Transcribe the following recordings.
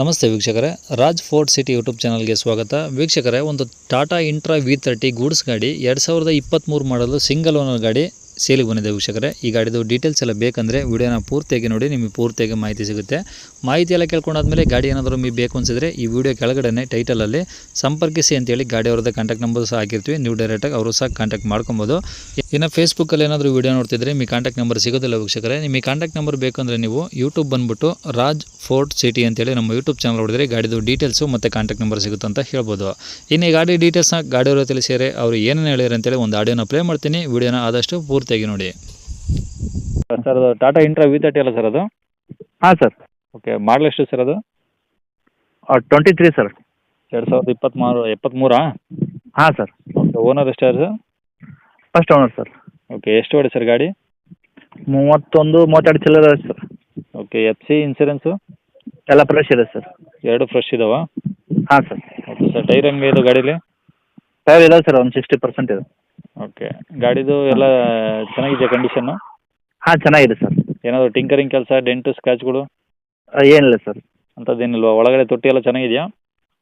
ನಮಸ್ತೆ ವೀಕ್ಷಕರೇ, Raj fort city YouTube ಚಾನಲ್ಗೆ ಸ್ವಾಗತ. ವೀಕ್ಷಕರೇ, ಒಂದು Tata Intra V thirty goods ಗಾಡಿ, ಎರಡು ಸಾವಿರದ ಇಪ್ಪತ್ತ್ಮೂರು ಮಾಡಲು ಸಿಂಗಲ್ ಓನರ್ ಗಾಡಿ. ಸೇಲಿಗೆ ಬಂದಿದೆ ವೀಕ್ಷಕರೇ. ಈ ಗಾಡಿದು ಡೀಟೇಲ್ಸ್ ಎಲ್ಲ ಬೇಕಂದರೆ ವಿಡಿಯೋನ ಪೂರ್ತಿಯಾಗಿ ನೋಡಿ, ನಿಮಗೆ ಪೂರ್ತಿಯಾಗಿ ಮಾಹಿತಿ ಸಿಗುತ್ತೆ. ಮಾಹಿತಿ ಎಲ್ಲ ಕೇಳ್ಕೊಂಡಾದ್ಮೇಲೆ ಗಾಡಿ ಏನಾದರೂ ನಿಮಗೆ ಬೇಕು ಅನಿಸಿದ್ರೆ ಈ ವಿಡಿಯೋ ಕೆಳಗಡೆ ಟೈಟಲಲ್ಲಿ ಸಂಪರ್ಕಿಸಿ ಅಂತೇಳಿ ಗಾಡಿ ಅವ್ರದ್ದು ಕಾಂಟ್ಯಾಕ್ಟ್ ನಂಬರ್ ಸಹ ಹಾಕಿರ್ತೀವಿ. ನೀವು ಡೈರೆಕ್ಟಾಗಿ ಅವರು ಸಹ ಕಾಂಟ್ಯಾಕ್ಟ್ ಮಾಡ್ಕೊಬೋದು. ಇನ್ನು ಫೇಸ್ಬುಕ್ಕಲ್ಲಿ ಏನಾದರೂ ವಿಡಿಯೋ ನೋಡ್ತಿದ್ರೆ ನಿಮ್ಮ ಕಾಂಟ್ಯಾಕ್ಟ್ ನಂಬರ್ ಸಿಗೋದಿಲ್ಲ ವೀಕ್ಷಕರೇ. ನಿಮಗೆ ಕಾಂಟ್ಯಾಕ್ಟ್ ನಂಬರ್ ಬೇಕಂದರೆ ನೀವು ಯೂಟ್ಯೂಬ್ ಬಂದುಬಿಟ್ಟು ರಾಜ್ ಫೋರ್ಟ್ ಸಿಟಿ ಅಂತೇಳಿ ನಮ್ಮ ಯೂಟ್ಯೂಬ್ ಚಾನಲ್ ಹೊಡಿದ್ರೆ ಗಾಡಿದು ಡೀಟೇಲ್ಸು ಮತ್ತು ಕಾಂಟ್ಯಾಕ್ಟ್ ನಂಬರ್ ಸಿಗುತ್ತೆ ಅಂತ ಹೇಳ್ಬೋದು. ಇನ್ನು ಈ ಗಾಡಿ ಡೀಟೇಲ್ಸ್ನ ಗಾಡಿಯವರು ತಿಳಿಸಿದರೆ ಅವರು ಏನೇನು ಹೇಳಿರಂತೇಳಿ ಒಂದು ಆಡಿಯೋನ ಪ್ಲೇ ಮಾಡ್ತೀನಿ. ವಿಡಿಯೋನ ಆದಷ್ಟು ಪೂರ್ತಿಯಾಗಿ ನೋಡಿ. ಸರ್ ಅದು ಟಾಟಾ ಇಂಟ್ರಾ ವಿ ತರ್ಟಿ ಅಲ್ಲ ಸರ್ ಅದು? ಹಾಂ ಸರ್. ಓಕೆ ಮಾಡಲ್ ಎಷ್ಟು ಸರ್ ಅದು? Twenty three sir. ಎರಡು ಸಾವಿರದ ಇಪ್ಪತ್ತ್ಮೂರು ಎಪ್ಪತ್ತ್ಮೂರಾ ಹಾಂ ಸರ್. ಓಕೆ ಓನರ್ ಎಷ್ಟು sir? First owner sir. Okay ಎಷ್ಟು ಹೊಡೆ ಸರ್ ಗಾಡಿ? ಮೂವತ್ತೊಂದು ಮೂವತ್ತೆರಡು ಚಿಲ್ಲರೆ ಇದೆ sir. Okay F C insurance ಎಲ್ಲ ಫ್ರೆಶ್ ಇದೆ ಸರ್. ಎರಡು ಫ್ರೆಶ್ ಇದಾವ? ಹಾಂ ಸರ್. ಓಕೆ ಸರ್ ಟೈರ್ ಹೆಂಗೆ ಇದು ಗಾಡೀಲಿ? ಟೈರ್ ಇದೆ ಸರ್ ಒಂದು ಸಿಕ್ಸ್ಟಿ ಪರ್ಸೆಂಟ್ ಇದೆ. ಓಕೆ ಗಾಡಿದು ಎಲ್ಲ ಚೆನ್ನಾಗಿದೆ ಕಂಡೀಷನ್ನು ಹಾಂ ಚೆನ್ನಾಗಿದೆ ಸರ್ ಏನಾದರೂ ಟಿಂಕರಿಂಗ್ ಕೆಲಸ ಡೆಂಟು ಸ್ಕ್ರಾಚ್ಗಳು ಏನಿಲ್ಲ ಸರ್ ಅಂಥದ್ದೇನಿಲ್ವಾ? ಒಳಗಡೆ ತೊಟ್ಟಿ ಎಲ್ಲ ಚೆನ್ನಾಗಿದೆಯಾ?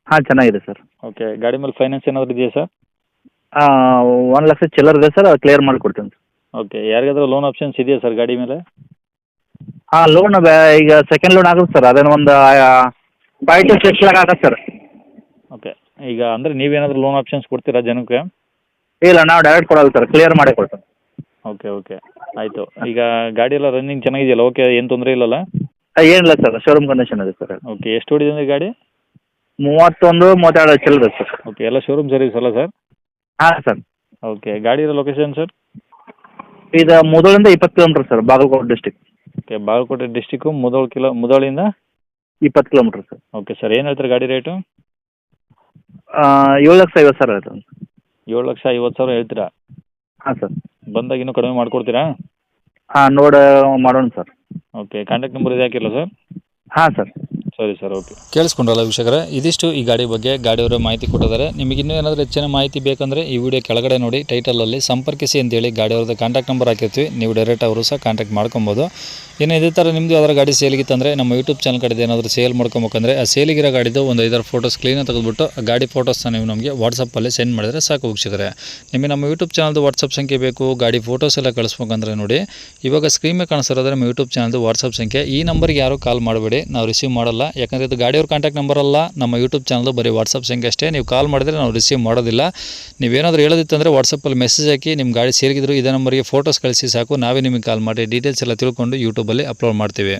ಹಾಂ ಚೆನ್ನಾಗಿದೆ ಸರ್ ಓಕೆ ಗಾಡಿ ಮೇಲೆ ಫೈನಾನ್ಸ್ ಏನಾದರೂ ಇದೆಯಾ ಸರ್ ಒಂದು ಲಕ್ಷ ಚಿಲ್ಲರ್ ಇದೆ ಸರ್ ಕ್ಲಿಯರ್ ಮಾಡಿಕೊಡ್ತೀನಿ ಸರ್ ಓಕೆ ಯಾರಿಗಾದ್ರೂ ಲೋನ್ ಆಪ್ಷನ್ಸ್ ಇದೆಯಾ ಸರ್ ಗಾಡಿ ಮೇಲೆ? ಹಾಂ ಲೋನ್ ಈಗ ಸೆಕೆಂಡ್ ಲೋನ್ ಆಗುತ್ತೆ ಸರ್ ಅದೇನು ಒಂದು ಫೈವ್ ಟು ಸಿಕ್ಸ್ ಲ್ಯಾಕ್ ಆಗತ್ತೆ ಸರ್ ಓಕೆ ಈಗ ಅಂದರೆ ನೀವೇನಾದರೂ ಲೋನ್ ಆಪ್ಷನ್ಸ್ ಕೊಡ್ತೀರಾ ಜನಕ್ಕೆ? ಇಲ್ಲ ನಾವು ಡೈರೆಕ್ಟ್ ಕೊಡಲ್ಲ ಸರ್ ಕ್ಲಿಯರ್ ಮಾಡಿ ಕೊಡ್ತೀನಿ. ಓಕೆ ಓಕೆ ಆಯಿತು. ಈಗ ಗಾಡಿ ಎಲ್ಲ ರನ್ನಿಂಗ್ ಚೆನ್ನಾಗಿದೆಯಲ್ಲ? ಓಕೆ ಏನು ತೊಂದರೆ ಇಲ್ಲಲ್ಲ? ಏನಿಲ್ಲ ಸರ್ ಶೋರೂಮ್ ಕಂಡೀಷನ್ ಇದೆ ಸರ್ ಓಕೆ ಎಷ್ಟು ಹೊಡಿದೆ ಅಂದರೆ ಗಾಡಿ? ಮೂವತ್ತೊಂದು ಮೂವತ್ತೆರಡು ಚಿಲ್ಲರೆ ಸರ್ ಓಕೆ ಎಲ್ಲ ಶೋರೂಮ್ ಸರ್ವಿಸ್ ಅಲ್ಲ ಸರ್ ಹಾಂ ಸರ್ ಓಕೆ ಗಾಡಿ ಇರೋ ಲೊಕೇಶನ್ ಸರ್ ಇದು ಮುದೋಳಿಂದ ಇಪ್ಪತ್ತು kilometre sir Bagalkote district okay Bagalkote district Mudhol kilo ಮುದೋಳಿಂದ? ಇಪ್ಪತ್ತು ಕಿಲೋಮೀಟ್ರ್ ಸರ್ ಓಕೆ ಸರ್ ಏನು ಹೇಳ್ತಾರೆ ಗಾಡಿ ರೇಟು ಏಳು ಲಕ್ಷ ಐವತ್ತು ಸಾವಿರ ಆಯ್ತು. ಏಳು ಲಕ್ಷ ಐವತ್ತು ಸಾವಿರ ಹೇಳ್ತೀರಾ? ಹಾಂ ಸರ್ ಬಂದಾಗ ಇನ್ನೂ ಕಡಿಮೆ ಮಾಡಿಕೊಡ್ತೀರಾ? ಹಾಂ ನೋಡಿ ಮಾಡೋಣ ಸರ್ ಓಕೆ ಕಾಂಟ್ಯಾಕ್ಟ್ ನಂಬರ್ ಇದೆ ಹಾಕಿರಲ್ಲ ಸರ್ ಹಾಂ ಸರ್ ಸರಿ ಸರ್ ಓಕೆ ಕೇಳಿಸ್ಕೊಂಡ್ರಲ್ಲ ವೀಕ್ಷಕರೇ? ಇದಿಷ್ಟು ಈ ಗಾಡಿ ಬಗ್ಗೆ ಗಾಡಿಯವರ ಮಾಹಿತಿ ಕೊಟ್ಟಿದ್ದಾರೆ. ನಿಮಗೆ ಇನ್ನೂ ಏನಾದರೂ ಹೆಚ್ಚಿನ ಮಾಹಿತಿ ಬೇಕಂದರೆ ಈ ವಿಡಿಯೋ ಕೆಳಗಡೆ ನೋಡಿ ಟೈಟಲಲ್ಲಿ ಸಂಪರ್ಕಿಸಿ ಅಂತೇಳಿ ಗಾಡಿಯವ್ರದ್ದು ಕಾಂಟ್ಯಾಕ್ಟ್ ನಂಬರ್ ಹಾಕಿರ್ತೀವಿ. ನೀವು ಡೈರೆಕ್ಟ್ ಅವರು ಸಹ ಕಾಂಟ್ಯಾಕ್ಟ್ ಮಾಡ್ಕೊಬೋದು. ಇನ್ನು ಇದೇ ಥರ ನಿಮ್ಮದು ಯಾವ್ದಾರು ಗಾಡಿ ಸೇಲಿಗಿತ್ತಂದರೆ ನಮ್ಮ ಯೂಟ್ಯೂಬ್ ಚಾನಲ್ ಕಡೆ ಏನಾದರೂ ಸೇಲ್ ಮಾಡ್ಕೊಬೇಕಂದ್ರೆ ಆ ಸೇಲಿಗಿರೋ ಗಾಡಿದು ಒಂದು ಐದಾರು ಫೋಟೋಸ್ ಕ್ಲೀನಾಗಿ ತೆಗೆದುಬಿಟ್ಟು ಆ ಗಾಡಿ ಫೋಟೋಸ್ನ ನೀವು ನಮಗೆ ವಾಟ್ಸಪ್ಪಲ್ಲಿ ಸೆಂಡ್ ಮಾಡಿದ್ರೆ ಸಾಕು ಹೋಗ್ಸಿದ್ರೆ ನಿಮಗೆ ನಮ್ಮ ಯೂಟ್ಯೂಬ್ ಚಾನಲ್ದು ವಾಟ್ಸಪ್ ಸಂಖ್ಯೆ ಬೇಕು, ಗಾಡಿ ಫೋಟೋಸ್ ಎಲ್ಲ ಕಳಿಸ್ಬೇಕಂದ್ರೆ ನೋಡಿ, ಇವಾಗ ಸ್ಕ್ರೀನ್ ಮೇಲೆ ಕಾಣಿಸ್ತಾರೆ ನಮ್ಮ ಯೂಟ್ಯೂಬ್ ಚಾನಲ್ದು ವಾಟ್ಸಪ್ ಸಂಖ್ಯೆ. ಈ ನಂಬರ್ಗೆ ಯಾರು ಕಾಲ್ ಮಾಡಬೇಡಿ. ನಾವು ರಿಸೀವ್ ಮಾಡಲ್ಲ. ಯಾಕಂದರೆ ಇದು ಗಾಡಿಯವ್ರ ಕಾಂಟ್ಯಾಕ್ಟ್ ನಂಬರ್ ಅಲ್ಲ, ನಮ್ಮ ಯೂಟ್ಯೂಬ್ ಚಾನಲ್ದು ಬರೀ ವಾಟ್ಸಪ್ ಸಂಖ್ಯೆ ಅಷ್ಟೇ. ನೀವು ಕಾಲ್ ಮಾಡಿದ್ರೆ ನಾವು ರಿಸೀವ್ ಮಾಡೋದಿಲ್ಲ. ನೀವೇನಾದರೂ ಹೇಳೋದಿತ್ತಂದರೆ ವಾಟ್ಸಪ್ಪಲ್ಲಿ ಮೆಸೇಜ್ ಹಾಕಿ ನಿಮ್ಮ ಗಾಡಿ ಸೇರಿಗಿದ್ರು, ಇದೇ ನಂಬರಿಗೆ ಫೋಟೋಸ್ ಕಳಿಸಿ ಸಾಕು. ನಾವೇ ನಿಮಗೆ ಕಾಲ್ ಮಾಡಿ ಡೀಟೇಲ್ಸ್ ಎಲ್ಲ ತಿಳ್ಕೊಂಡು ಯೂಟ್ಯೂಬಲ್ಲಿ ಅಪ್ಲೋಡ್ ಮಾಡ್ತೀವಿ.